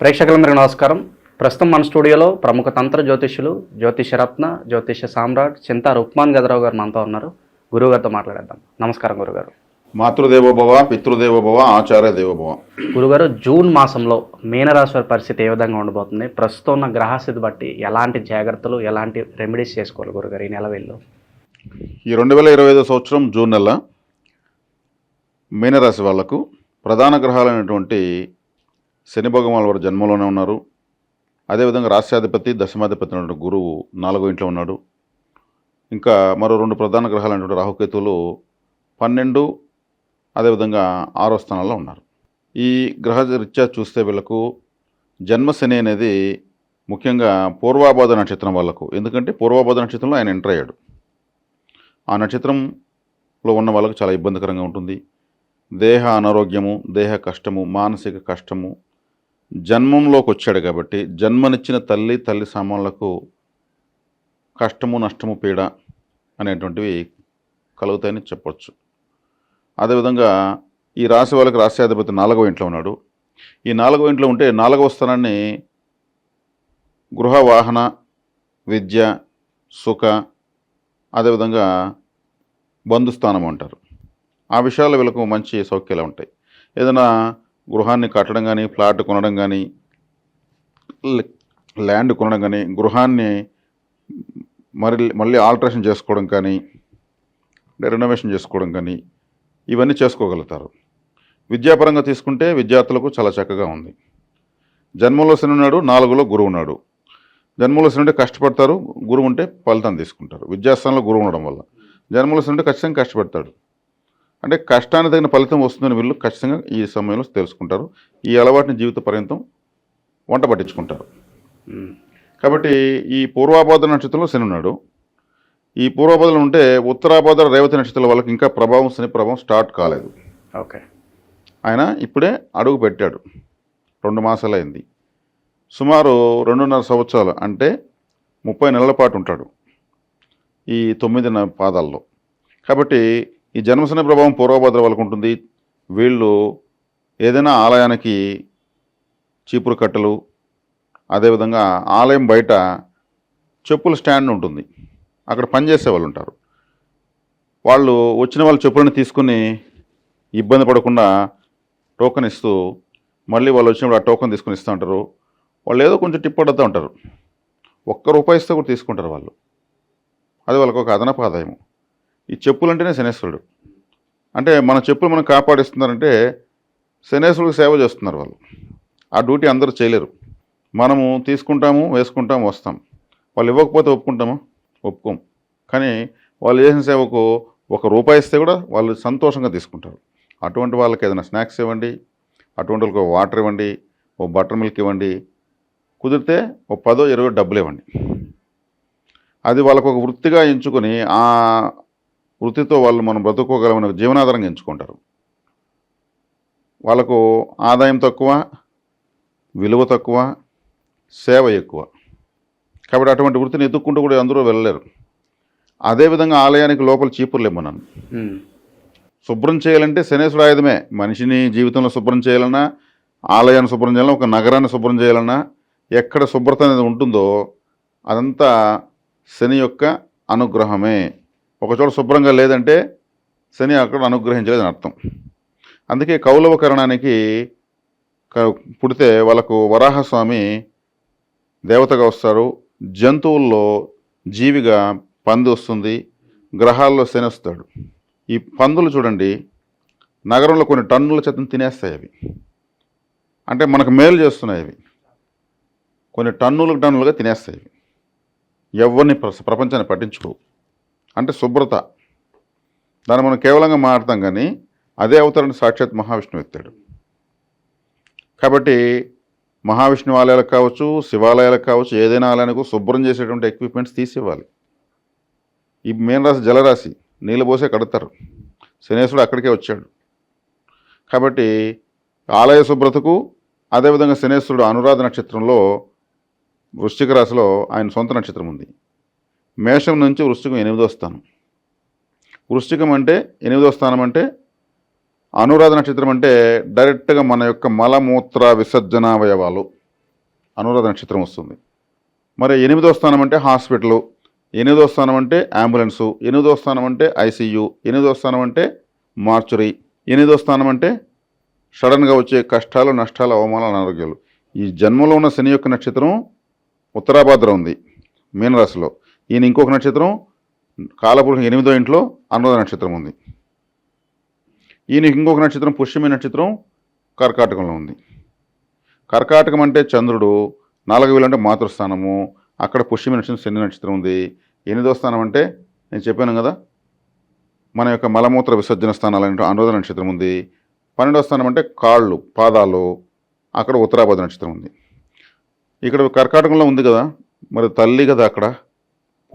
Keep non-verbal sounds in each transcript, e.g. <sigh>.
ప్రేక్షకులందరికీ నమస్కారం. ప్రస్తుతం మన స్టూడియోలో ప్రముఖ తంత్ర జ్యోతిష్యులు జ్యోతిషరత్న జ్యోతిష సామ్రాట్ చింత రుక్మాన్ గదరావు గారు మనతో ఉన్నారు. గురువుగారితో మాట్లాడేద్దాం. నమస్కారం గురుగారు. మాతృదేవోభవ పితృదేవోభవ ఆచార్య దేవోభవ గురుగారు జూన్ మాసంలో మీనరాశి వారి పరిస్థితి ఏ విధంగా ఉండబోతుంది? ప్రస్తుతం ఉన్న గ్రహస్థితి బట్టి ఎలాంటి జాగ్రత్తలు ఎలాంటి రెమెడీస్ చేసుకోవాలి గురుగారు ఈ నెల వెళ్ళి? ఈ రెండు వేల ఇరవై ఐదో సంవత్సరం జూన్ నెల మీనరాశి వాళ్ళకు ప్రధాన గ్రహాలైనటువంటి శని భగవాన్ వారు జన్మలోనే ఉన్నారు. అదేవిధంగా రాష్ట్రాధిపతి దశమాధిపతి అయినటువంటి గురువు నాలుగో ఇంట్లో ఉన్నాడు. ఇంకా మరో రెండు ప్రధాన గ్రహాలు గ్రహాలైనటువంటి రాహుకేతువులు పన్నెండు అదేవిధంగా ఆరో స్థానాల్లో ఉన్నారు. ఈ గ్రహ రీత్యా చూస్తే వీళ్ళకు జన్మ శని అనేది ముఖ్యంగా పూర్వాభాద నక్షత్రం వాళ్ళకు. ఎందుకంటే పూర్వాభాద నక్షత్రంలో ఆయన ఎంటర్ అయ్యాడు. ఆ నక్షత్రంలో ఉన్న వాళ్ళకు చాలా ఇబ్బందికరంగా ఉంటుంది. దేహ అనారోగ్యము దేహ కష్టము మానసిక కష్టము జన్మంలోకి వచ్చాడు కాబట్టి జన్మనిచ్చిన తల్లి తల్లి సామాన్లకు కష్టము నష్టము పీడ అనేటువంటివి కలుగుతాయని చెప్పొచ్చు. అదేవిధంగా ఈ రాశి వాళ్ళకి రాశ్యాధిపతి నాలుగవ ఇంట్లో ఉన్నాడు. ఈ నాలుగవ ఇంట్లో ఉంటే నాలుగవ స్థానాన్ని గృహ వాహన విద్య సుఖ అదేవిధంగా బంధుస్థానం అంటారు. ఆ విషయాలు వీళ్ళకు మంచి సౌఖ్యాలు ఉంటాయి. ఏదైనా గృహాన్ని కట్టడం కానీ ఫ్లాట్ కొనడం కానీ ల్యాండ్ కొనడం కానీ గృహాన్ని మరి మళ్ళీ ఆల్టరేషన్ చేసుకోవడం కానీ రెనోవేషన్ చేసుకోవడం కానీ ఇవన్నీ చేసుకోగలుగుతారు. విద్యాపరంగా తీసుకుంటే విద్యార్థులకు చాలా చక్కగా ఉంది. జన్మలో శనున్నాడు నాలుగులో గురువు ఉన్నాడు. జన్మలో శనుంటే ఉంటే కష్టపడతారు గురువు ఉంటే ఫలితం తీసుకుంటారు. విద్యాస్థానంలో గురువు ఉండడం వల్ల. జన్మలో శనుంటే ఉంటే ఖచ్చితంగా కష్టపడతాడు. అంటే కష్టానికి తగిన ఫలితం వస్తుందని వీళ్ళు ఖచ్చితంగా ఈ సమయంలో తెలుసుకుంటారు. ఈ అలవాటుని జీవిత పర్యంతం వంట పట్టించుకుంటారు. కాబట్టి ఈ పూర్వాభాద్ర నక్షత్రంలో శని ఉన్నాడు. ఈ పూర్వాభాద్రలో ఉంటే ఉత్తరాభాద్ర రేవతి నక్షత్రాల వాళ్ళకి ఇంకా ప్రభావం శని ప్రభావం స్టార్ట్ కాలేదు. ఓకే. ఆయన ఇప్పుడే అడుగు పెట్టాడు. రెండు మాసాలు అయింది సుమారు రెండున్నర సంవత్సరాలు అంటే ముప్పై నెలల పాటు ఉంటాడు ఈ తొమ్మిది పాదాల్లో. కాబట్టి ఈ జన్మశని ప్రభావం పూర్వభద్ర వాళ్ళకు ఉంటుంది. వీళ్ళు ఏదైనా ఆలయానికి చీపురు కట్టలు అదేవిధంగా ఆలయం బయట చెప్పుల స్టాండ్ ఉంటుంది. అక్కడ పనిచేసే వాళ్ళు ఉంటారు. వాళ్ళు వచ్చిన వాళ్ళ చెప్పులను తీసుకుని ఇబ్బంది పడకుండా టోకెన్ ఇస్తూ మళ్ళీ వాళ్ళు వచ్చినప్పుడు ఆ టోకెన్ తీసుకుని ఇస్తూ ఉంటారు. వాళ్ళు ఏదో కొంచెం టిప్ పడుతూ ఉంటారు. ఒక్క రూపాయి ఇస్తే కూడా తీసుకుంటారు వాళ్ళు. అది వాళ్ళకు ఒక అదనపు ఆదాయం ఈ చెప్పులు అంటేనే శనేశ్వరుడు. అంటే మన చెప్పులు మనం కాపాడిస్తున్నారంటే శనేశ్వరుడికి సేవ చేస్తున్నారు వాళ్ళు. ఆ డ్యూటీ అందరూ చేయలేరు. మనము తీసుకుంటాము వేసుకుంటాము వస్తాం. వాళ్ళు ఇవ్వకపోతే ఒప్పుకుంటామా? ఒప్పుకోం. కానీ వాళ్ళు చేసిన సేవకు ఒక రూపాయి ఇస్తే కూడా వాళ్ళు సంతోషంగా తీసుకుంటారు. అటువంటి వాళ్ళకి ఏదైనా స్నాక్స్ ఇవ్వండి అటువంటి వాళ్ళకి ఒక వాటర్ ఇవ్వండి ఓ బటర్ మిల్క్ ఇవ్వండి కుదిరితే ఓ పదో ఇరవై డబ్బులు ఇవ్వండి. అది వాళ్ళకు ఒక వృత్తిగా ఎంచుకొని ఆ వృత్తితో వాళ్ళు మనం బ్రతుకోగలమని జీవనాధారంగా ఎంచుకుంటారు. వాళ్ళకు ఆదాయం తక్కువ విలువ తక్కువ సేవ ఎక్కువ. కాబట్టి అటువంటి వృత్తిని ఎత్తుక్కుంటూ కూడా అందరూ వెళ్ళలేరు. అదేవిధంగా ఆలయానికి లోపల చీపుర్లు ఇమ్మన్నాను. శుభ్రం చేయాలంటే శనేశ్వర ఆయుధమే. మనిషిని జీవితంలో శుభ్రం చేయాలన్నా ఆలయాన్ని శుభ్రం చేయాలన్నా ఒక నగరాన్ని శుభ్రం చేయాలన్నా ఎక్కడ శుభ్రత అనేది ఉంటుందో అదంతా శని యొక్క అనుగ్రహమే. ఒకచోట శుభ్రంగా లేదంటే శని అక్కడ అనుగ్రహించలేదని అర్థం. అందుకే కౌలవకరణానికి క- పుడితే వాళ్ళకు వరాహస్వామి దేవతగా వస్తారు. జంతువుల్లో జీవిగా పంది వస్తుంది గ్రహాల్లో శని వస్తాడు. ఈ పందులు చూడండి నగరంలో కొన్ని టన్నుల చెత్తను తినేస్తాయి అవి. అంటే మనకు మేలు చేస్తున్నాయి అవి. కొన్ని టన్నులు టన్నులుగా తినేస్తాయి అవి. ఎవరిని ప్ర- ప్రపంచాన్ని పట్టించుకోవు. అంటే శుభ్రత. దాన్ని మనం కేవలంగా మాట్లాడతాం కానీ అదే అవతారాన్ని సాక్షాత్ మహావిష్ణువు ఎత్తాడు. కాబట్టి మహావిష్ణు ఆలయాలకు కావచ్చు శివాలయాలకు కావచ్చు ఏదైనా ఆలయానికి శుభ్రం చేసేటువంటి ఎక్విప్మెంట్స్ తీసివ్వాలి. ఈ మీనరాశి జలరాశి నీళ్ళు పోసే కడతారు. శనేశ్వరుడు అక్కడికే వచ్చాడు. కాబట్టి ఆలయ శుభ్రతకు అదేవిధంగా శనేశ్వరుడు అనురాధ నక్షత్రంలో వృశ్చిక రాశిలో ఆయన సొంత నక్షత్రం ఉంది. మేషం నుంచి వృశ్చికం ఎనిమిదో స్థానం. వృశ్చికం అంటే ఎనిమిదో స్థానం అంటే అనురాధ నక్షత్రం అంటే డైరెక్ట్గా మన యొక్క మలమూత్ర విసర్జనావయవాలు అనురాధ నక్షత్రం వస్తుంది. మరి ఎనిమిదో స్థానం అంటే హాస్పిటల్ ఎనిమిదో స్థానం అంటే అంబులెన్సు ఎనిమిదో స్థానం అంటే ఐసీయూ ఎనిమిదో స్థానం అంటే మార్చురీ ఎనిమిదో స్థానం అంటే సడన్గా వచ్చే కష్టాలు నష్టాలు అవమానాలు అనారోగ్యాలు. ఈ జన్మలో ఉన్న శని యొక్క నక్షత్రం ఉత్తరాభాద్ర ఉంది మీనరాశిలో. ఈయన ఇంకొక నక్షత్రం కాలపురుషం ఎనిమిదో ఇంట్లో అనురాధ నక్షత్రం ఉంది. ఈయన ఇంకొక నక్షత్రం పుష్యమి నక్షత్రం కర్కాటకంలో ఉంది. కర్కాటకం అంటే చంద్రుడు నాలుగు వేలు అంటే మాతృస్థానము అక్కడ పుష్యమి నక్షత్రం శని నక్షత్రం ఉంది. ఎనిమిదో స్థానం అంటే నేను చెప్పాను కదా మన యొక్క మలమూత్ర విసర్జన స్థానాలంటే అనురాధ నక్షత్రం ఉంది. పన్నెండో స్థానం అంటే కాళ్ళు పాదాలు అక్కడ ఉత్తరాభాద నక్షత్రం ఉంది. ఇక్కడ కర్కాటకంలో ఉంది కదా మరి తల్లి కదా అక్కడ.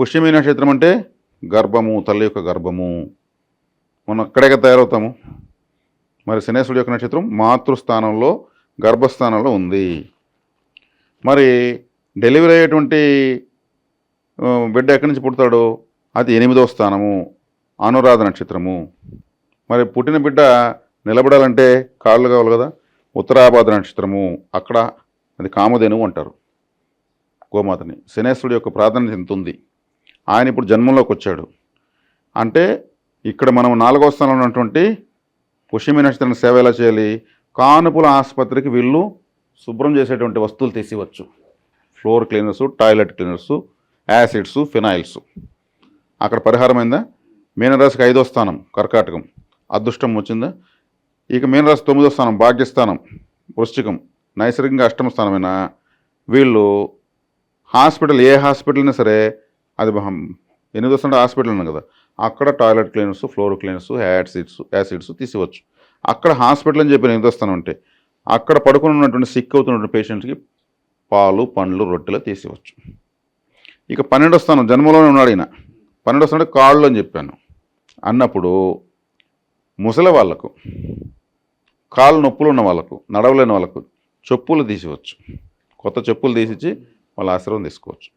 పుష్యమి నక్షత్రం అంటే గర్భము తల్లి యొక్క గర్భము. మనం అక్కడేగా తయారవుతాము. మరి శనేశ్వరుడు యొక్క నక్షత్రం మాతృస్థానంలో గర్భస్థానంలో ఉంది. మరి డెలివరీ అయ్యేటువంటి బిడ్డ ఎక్కడి నుంచి పుడతాడో? అది ఎనిమిదో స్థానము అనురాధ నక్షత్రము. మరి పుట్టిన బిడ్డ నిలబడాలంటే కాళ్ళు కావాలి కదా? ఉత్తరాభాద నక్షత్రము అక్కడ అది కామధేనువు అంటారు. గోమాతని. శనేశ్వరుడు యొక్క ప్రాధాన్యత ఎంత ఉంది? ఆయన ఇప్పుడు జన్మంలోకి వచ్చాడు. అంటే ఇక్కడ మనం నాలుగో స్థానంలో ఉన్నటువంటి పుష్యమి నక్షత్రాన్ని సేవ ఎలా చేయాలి? కానుపుల ఆసుపత్రికి వీళ్ళు శుభ్రం చేసేటువంటి వస్తువులు తీసివచ్చు. Floor cleaners toilet cleaners acids phenyls. అక్కడ పరిహారమైందా మీనరాశికి ఐదో స్థానం కర్కాటకం. అదృష్టం వచ్చిందా? ఇక మీనరాశి తొమ్మిదో స్థానం భాగ్యస్థానం వృశ్చికం. నైసర్గికంగా అష్టమ స్థానమైన? వీళ్ళు హాస్పిటల్ ఏ హాస్పిటల్ అయినా సరే అది ఎనిమిది వస్తుంటే హాస్పిటల్ ఉన్నాం కదా అక్కడ toilet cleaners floor cleaners acids acids తీసివచ్చు అక్కడ హాస్పిటల్ అని చెప్పి ఎనిమిది స్థానం అంటే అక్కడ పడుకుని ఉన్నటువంటి సిక్ అవుతున్నటువంటి పేషెంట్స్కి పాలు పండ్లు రొట్టెలు తీసివచ్చు ఇక పన్నెండో స్థానం జన్మలోనే ఉన్నాడు ఈయన. పన్నెండో స్థానం కాళ్ళు అని చెప్పాను. అన్నప్పుడు ముసలి వాళ్ళకు కాళ్ళు నొప్పులు ఉన్న వాళ్ళకు నడవలేని వాళ్ళకు చెప్పులు తీసివచ్చు కొత్త చెప్పులు తీసిచ్చి వాళ్ళ ఆశ్రమం తీసుకోవచ్చు.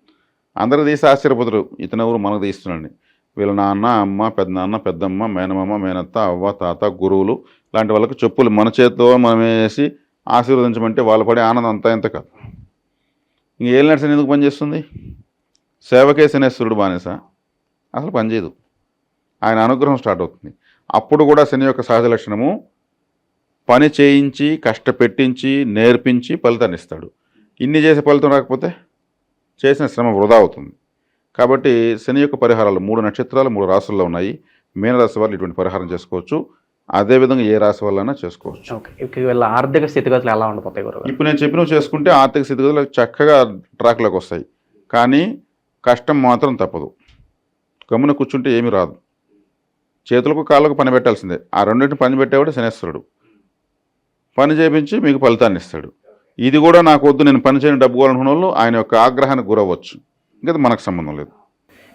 అందరూ తీసి ఆశ్చర్యపోతారు. ఇతను ఎవరు? మనకు తీస్తున్నాడు వీళ్ళ నాన్న అమ్మ పెద్దనాన్న పెద్దమ్మ మేనమామ మేనత్త అవ్వ తాత గురువులు లాంటి వాళ్ళకి చెప్పులు మన చేతితో మనం వేసి ఆశీర్వదించమంటే వాళ్ళు పడే ఆనందం అంతా ఎంత కాదు. ఇంక ఏళ్ళ నడిచిన ఎందుకు పనిచేస్తుంది సేవకే శనేశ్వరుడు బానేసా. అసలు పనిచేయదు ఆయన అనుగ్రహం స్టార్ట్ అవుతుంది. అప్పుడు కూడా శని యొక్క సహజ లక్షణము పని చేయించి కష్టపెట్టించి నేర్పించి ఫలితాన్ని ఇస్తాడు. ఇన్ని చేసే ఫలితం రాకపోతే? చేసిన శ్రమ వృధా అవుతుంది. కాబట్టి శని యొక్క పరిహారాలు మూడు నక్షత్రాలు మూడు రాసుల్లో ఉన్నాయి. మీనరాశి వాళ్ళు ఇటువంటి పరిహారం చేసుకోవచ్చు. అదేవిధంగా ఏ రాశి వల్లైనా చేసుకోవచ్చు. వీళ్ళ ఆర్థిక స్థితిగతులు ఎలా ఉండిపోతాయి ఇప్పుడు నేను చెప్పినవి చేసుకుంటే ఆర్థిక స్థితిగతులు చక్కగా ట్రాక్లోకి వస్తాయి. కానీ కష్టం మాత్రం తప్పదు. గమ్మున కూర్చుంటే ఏమీ రాదు. చేతులకు కాళ్ళకు పని పెట్టాల్సిందే. ఆ రెండింటిని పని పెట్టేవాడు శనేశ్వరుడు. పని చేయించి మీకు ఫలితాన్ని ఇస్తాడు. ఇది కూడా నాకు వద్దు నేను పని చేయని డబ్బు కావాలనుకున్న వాళ్ళు ఆయన యొక్క ఆగ్రహానికి గురవ్వచ్చు. ఇంకా మనకు సంబంధం లేదు.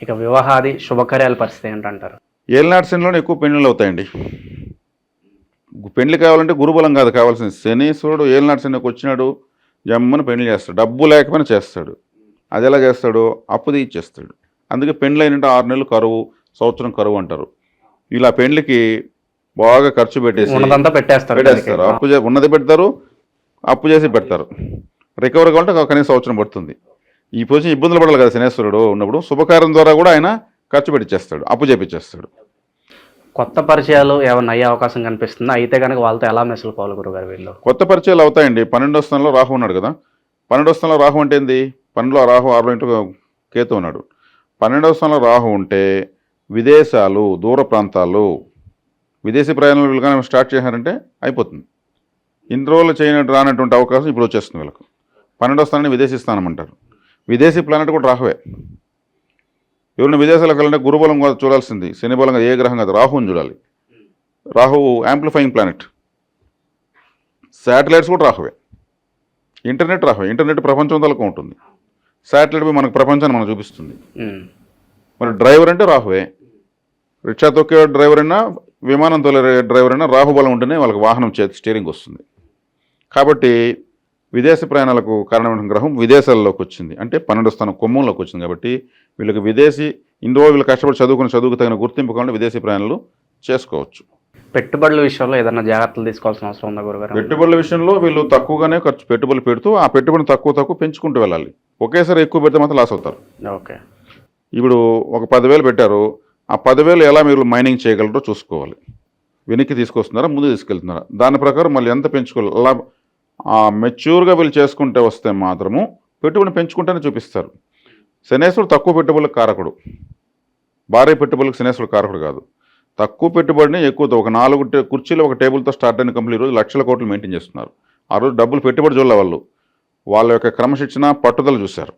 ఇక వివాహాది శుభకార్యాల పరిస్థితి ఏంటంటారు? ఏలినాటి శనిలోనే ఎక్కువ పెళ్ళిళ్ళు అవుతాయండి. పెళ్ళి కావాలంటే గురుబలం కాదు కావాల్సింది శనీశ్వరుడు ఏలినాటి శనికి వచ్చినాడు జమ్మని పెళ్ళి చేస్తాడు. డబ్బు లేకపోయినా చేస్తాడు. అది ఎలా చేస్తాడు అప్పు తీర్చేస్తాడు అందుకే పెండ్లు అయినట్టు ఆరు నెలలు కరువు సంవత్సరం కరువు అంటారు. ఇలా పెండ్లికి బాగా ఖర్చు పెట్టేసి పెట్టేస్తారు. అప్పు ఉన్నది పెడతారు అప్పు చేసి పెడతారు. రికవర్ కావాలంటే ఒక కనీసం సంవత్సరం పడుతుంది. ఈ పొజిషన్ ఇబ్బందులు పడాలి కదా శనేశ్వరుడు ఉన్నప్పుడు. శుభకార్యం ద్వారా కూడా ఆయన ఖర్చు పెట్టిచ్చేస్తాడు అప్పు చేపించేస్తాడు కొత్త పరిచయాలు ఏమైనా అయ్యే అవకాశం కనిపిస్తుందా? అయితే కనుక వాళ్ళతో ఎలా మెసులుకోవాలి గురుగారు వీళ్ళు? కొత్త పరిచయాలు అవుతాయండి. పన్నెండో స్థానంలో రాహు ఉన్నాడు కదా. పన్నెండో స్థానంలో రాహు అంటే ఏంది? పన్నెండులో రాహు ఆరులో ఇంటూ కేతు ఉన్నాడు. పన్నెండవ స్థానంలో రాహు ఉంటే విదేశాలు దూర ప్రాంతాలు విదేశీ ప్రయాణాలు కానీ స్టార్ట్ చేశారంటే అయిపోతుంది. ఇన్ని రోజులు చేయనట్టు రానటువంటి అవకాశం ఇప్పుడు వచ్చేస్తుంది వీళ్ళకు. పన్నెండవ స్థానాన్ని విదేశీ స్థానం అంటారు. విదేశీ ప్లానెట్ కూడా రాహువే. ఎవరిని విదేశాలకు వెళ్ళాలంటే గురుబలం కూడా చూడాల్సింది. శని బలంగా ఏ గ్రహం కాదు రాహుని చూడాలి. రాహు యాంప్లిఫైయింగ్ ప్లానెట్ శాటిలైట్స్ కూడా రాహువే. ఇంటర్నెట్ రాహువే. ఇంటర్నెట్ ప్రపంచం తలకు ఉంటుంది. శాటిలైట్ మనకు ప్రపంచాన్ని మనకు చూపిస్తుంది. మరి డ్రైవర్ అంటే రాహువే. రిక్షా తొక్కే డ్రైవర్ అయినా విమానం తొలే డ్రైవర్ అయినా రాహుబలం ఉంటేనే వాళ్ళకి వాహనం స్టీరింగ్ వస్తుంది. కాబట్టి విదేశ ప్రయాణాలకు కారణమైన గ్రహం విదేశాల్లోకి వచ్చింది. అంటే పన్నెండు స్థానం కొమ్మంలోకి వచ్చింది కాబట్టి వీళ్ళకి విదేశీ రోజులు వీళ్ళు కష్టపడి చదువుకుని చదువుకు తగిన గుర్తింపు కావాలంటే విదేశీ ప్రయాణాలు చేసుకోవచ్చు. పెట్టుబడుల విషయంలో ఏదైనా జాగ్రత్తలు తీసుకోవాల్సిన అవసరం ఉందా గురుగారు? పెట్టుబడుల విషయంలో వీళ్ళు తక్కువగానే ఖర్చు పెట్టుబడులు పెడుతూ ఆ పెట్టుబడిని తక్కువ తక్కువ పెంచుకుంటూ వెళ్ళాలి. ఒకేసారి ఎక్కువ పెడితే మాత్రం లాస్ అవుతారు. ఓకే. ఇప్పుడు ఒక పదివేలు పెట్టారు. ఆ పదివేలు ఎలా మీరు మైనింగ్ చేయగలరో చూసుకోవాలి. వెనక్కి తీసుకొస్తున్నారా? ముందు తీసుకెళ్తున్నారా? దాని ప్రకారం మళ్ళీ ఎంత పెంచుకోవాలి? అలా మెచ్యూర్గా వీళ్ళు చేసుకుంటే వస్తే మాత్రము పెట్టుబడిని పెంచుకుంటేనే చూపిస్తారు. శనేశ్వరుడు తక్కువ పెట్టుబడులకు కారకుడు. భారీ పెట్టుబడులకు శనేశ్వరుడు కారకుడు కాదు. తక్కువ పెట్టుబడిని ఎక్కువతో ఒక నాలుగు కుర్చీలు ఒక టేబుల్తో స్టార్ట్ అయిన కంపెనీ రోజు లక్షల కోట్లు మెయింటైన్ చేస్తున్నారు. ఆ రోజు డబ్బులు పెట్టుబడి చూడాలి వాళ్ళు. వాళ్ళ యొక్క క్రమశిక్షణ పట్టుదల చూశారు.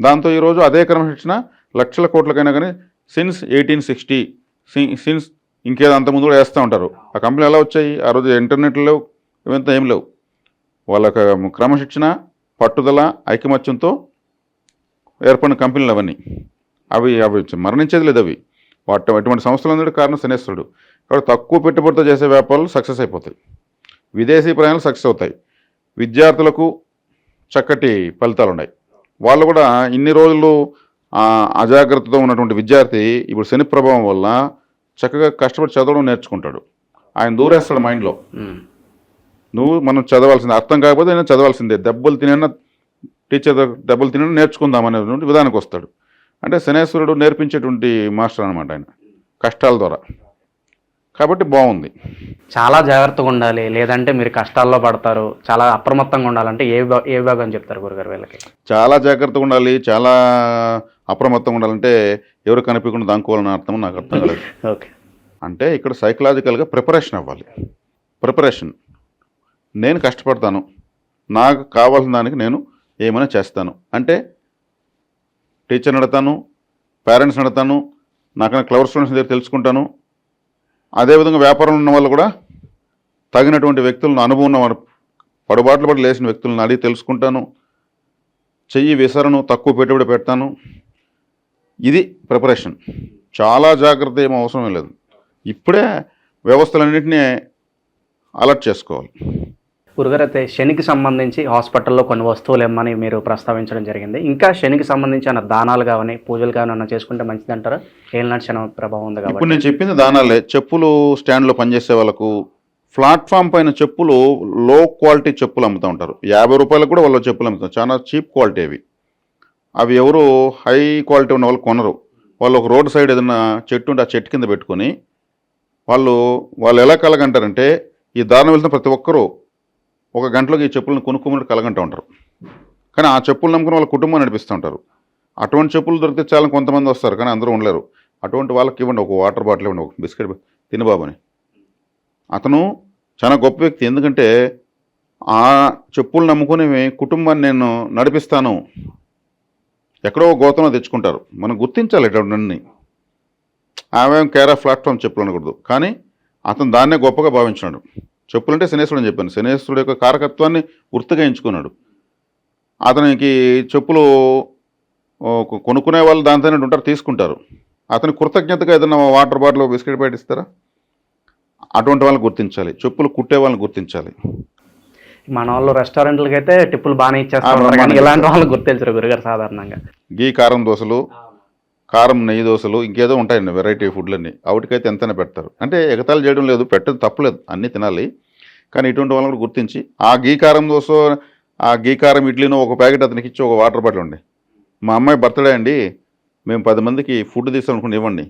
దాంతో ఈరోజు అదే క్రమశిక్షణ లక్షల కోట్లకైనా కానీ సిన్స్ ఎయిటీన్ సిక్స్టీ సిన్స్ ఇంకేదో అంతకుముందు కూడా వేస్తూ ఉంటారు. ఆ కంపెనీ ఎలా వచ్చాయి? ఆ రోజు ఇంటర్నెట్ లేవు ఇవంతా ఏం లేవు. వాళ్ళ యొక్క క్రమశిక్షణ పట్టుదల ఐకమత్యంతో ఏర్పడిన కంపెనీలు అవన్నీ అవి అవి మరణించేది లేదు అవి. వాటి అటువంటి సంస్థలందరికీ కారణం శనేశ్వరుడు. కాబట్టి తక్కువ పెట్టుబడితో చేసే వ్యాపారాలు సక్సెస్ అయిపోతాయి. విదేశీ ప్రయాణాలు సక్సెస్ అవుతాయి. విద్యార్థులకు చక్కటి ఫలితాలు ఉన్నాయి వాళ్ళు కూడా ఇన్ని రోజులు అజాగ్రత్తతో ఉన్నటువంటి విద్యార్థి ఇప్పుడు శని ప్రభావం వల్ల చక్కగా కష్టపడి చదవడం నేర్చుకుంటాడు. ఆయన దూరేస్తాడు మైండ్లో. నువ్వు మనం చదవాల్సిందే అర్థం కాకపోతే నేను చదవాల్సిందే. దెబ్బలు తినైనా టీచర్ దగ్గర దెబ్బలు తినైనా నేర్చుకుందాం అనేటువంటి విధానానికి వస్తాడు. అంటే శనేశ్వరుడు నేర్పించేటువంటి మాస్టర్ అనమాట ఆయన కష్టాల ద్వారా. కాబట్టి బాగుంది. చాలా జాగ్రత్తగా ఉండాలి. లేదంటే మీరు కష్టాల్లో పడతారు. చాలా అప్రమత్తంగా ఉండాలంటే ఏ ఏ విభాగం చెప్తారు గురుగారు వీళ్ళకి? చాలా జాగ్రత్తగా ఉండాలి. చాలా అప్రమత్తంగా ఉండాలంటే ఎవరు కనిపించకుండా దానుకోవాలని అర్థం నాకు అర్థం కాలేదు. <laughs> ఓకే. అంటే ఇక్కడ సైకలాజికల్గా ప్రిపరేషన్ అవ్వాలి. ప్రిపరేషన్ నేను కష్టపడతాను. నాకు కావాల్సిన దానికి నేను ఏమైనా చేస్తాను. అంటే టీచర్ నడతాను పేరెంట్స్ నడతాను నాకన్నా క్లవర్ స్టూడెంట్స్ దగ్గర తెలుసుకుంటాను. అదేవిధంగా వ్యాపారంలో ఉన్న వాళ్ళు కూడా తగినటువంటి వ్యక్తులను అనుభవం ఉన్న పడుబాట్లు పడి లేచిన వ్యక్తులను అడిగి తెలుసుకుంటాను. చెయ్యి విసరను తక్కువ పెట్టుబడి పెడతాను. ఇది ప్రిపరేషన్. చాలా జాగ్రత్త ఏమో అవసరం లేదు. ఇప్పుడే వ్యవస్థలన్నింటినీ అలర్ట్ చేసుకోవాలి. గురుగారు అయితే శనికి సంబంధించి హాస్పిటల్లో కొన్ని వస్తువులు ఇమ్మని మీరు ప్రస్తావించడం జరిగింది. ఇంకా శనికి సంబంధించి అన్న దానాలు కానీ పూజలు కానీ అన్న చేసుకుంటే మంచిది అంటారా ఏలినాటి శని ప్రభావం ఉంది ఇప్పుడు నేను చెప్పింది దానాలే. చెప్పులు స్టాండ్లో పనిచేసే వాళ్ళకు ప్లాట్ఫామ్ పైన చెప్పులు లో క్వాలిటీ చెప్పులు అమ్ముతూ ఉంటారు. యాభై రూపాయలకు కూడా వాళ్ళు చెప్పులు అమ్ముతారు. చాలా చీప్ క్వాలిటీ అవి. అవి ఎవరు హై క్వాలిటీ ఉన్న వాళ్ళు కొనరు. వాళ్ళు ఒక రోడ్ సైడ్ ఏదైనా చెట్టు ఉంటే ఆ చెట్టు కింద పెట్టుకొని వాళ్ళు వాళ్ళు ఎలా కలగంటారంటే ఈ దారుణం వెళ్తున్న ప్రతి ఒక్కరూ ఒక గంటలోకి ఈ చెప్పులను కొనుక్కోమని కలగంటూ ఉంటారు. కానీ ఆ చెప్పులు నమ్ముకుని వాళ్ళ కుటుంబం నడిపిస్తూ ఉంటారు. అటువంటి చెప్పులు దొరికితే చాలా కొంతమంది వస్తారు కానీ అందరూ ఉండలేరు. అటువంటి వాళ్ళకి ఇవ్వండి ఒక వాటర్ బాటిల్ ఇవ్వండి ఒక బిస్కెట్ తినబాబుని అతను చాలా గొప్ప వ్యక్తి. ఎందుకంటే ఆ చెప్పులు నమ్ముకుని కుటుంబాన్ని నేను నడిపిస్తాను. ఎక్కడో ఒక గోతంలో తెచ్చుకుంటారు. మనం గుర్తించాలి ఇటువంటి ఆమె కేరా ప్లాట్ఫామ్ చెప్పులు అనకూడదు. కానీ అతను దాన్నే గొప్పగా భావించినాడు. చెప్పులు అంటే శనేశ్వరుడు అని చెప్పాను. శనేశ్వరుడు యొక్క కారకత్వాన్ని గుర్తుగా ఎంచుకున్నాడు. అతనికి చెప్పులు కొనుక్కునే వాళ్ళు దాంతోనే ఉంటారు తీసుకుంటారు. అతని కృతజ్ఞతగా ఏదైనా వాటర్ బాటిల్ బిస్కెట్ ప్యాకెట్ ఇస్తారా? అటువంటి వాళ్ళని గుర్తించాలి. చెప్పులు కుట్టే వాళ్ళని గుర్తించాలి. మన వాళ్ళు రెస్టారెంట్లకి అయితే టిప్పులు బాగానే ఇచ్చేస్తారు కానీ ఇలాంటి వాళ్ళు గుర్తించరు గురుగారు సాధారణంగా. గీ కారం దోశలు కారం నెయ్యి దోశలు ఇంకేదో ఉంటాయండి వెరైటీ ఫుడ్లన్నీ వాటికైతే ఎంతైనా పెడతారు. అంటే ఎగతాళి చేయడం లేదు పెట్టదు తప్పలేదు అన్నీ తినాలి. కానీ ఇటువంటి వాళ్ళని కూడా గుర్తించి ఆ గీ కారం దోశ ఆ గీ కారం ఇడ్లీనో ఒక ప్యాకెట్ అతనికి ఇచ్చి ఒక వాటర్ బాటిల్ ఉండి. మా అమ్మాయి బర్త్డే అండి మేము పది మందికి ఫుడ్ తీసామనుకుని ఇవ్వండి.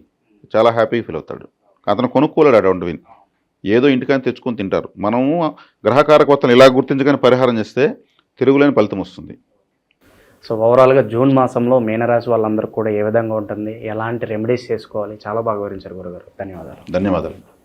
చాలా హ్యాపీగా ఫీల్ అవుతాడు. అతను కొనుక్కోలేడు అటువంటివి ఏదో ఇంటికని తెచ్చుకొని తింటారు. మనము గ్రహకారకత్వం ఇలా గుర్తించగానే పరిహారం చేస్తే తిరుగులేని ఫలితం వస్తుంది. సో ఓవరాల్గా జూన్ మాసంలో మీనరాశి వాళ్ళందరూ కూడా ఏ విధంగా ఉంటుంది? ఎలాంటి రెమెడీస్ చేసుకోవాలి? చాలా బాగా వివరించారు గురుగారు. ధన్యవాదాలు. ధన్యవాదాలు.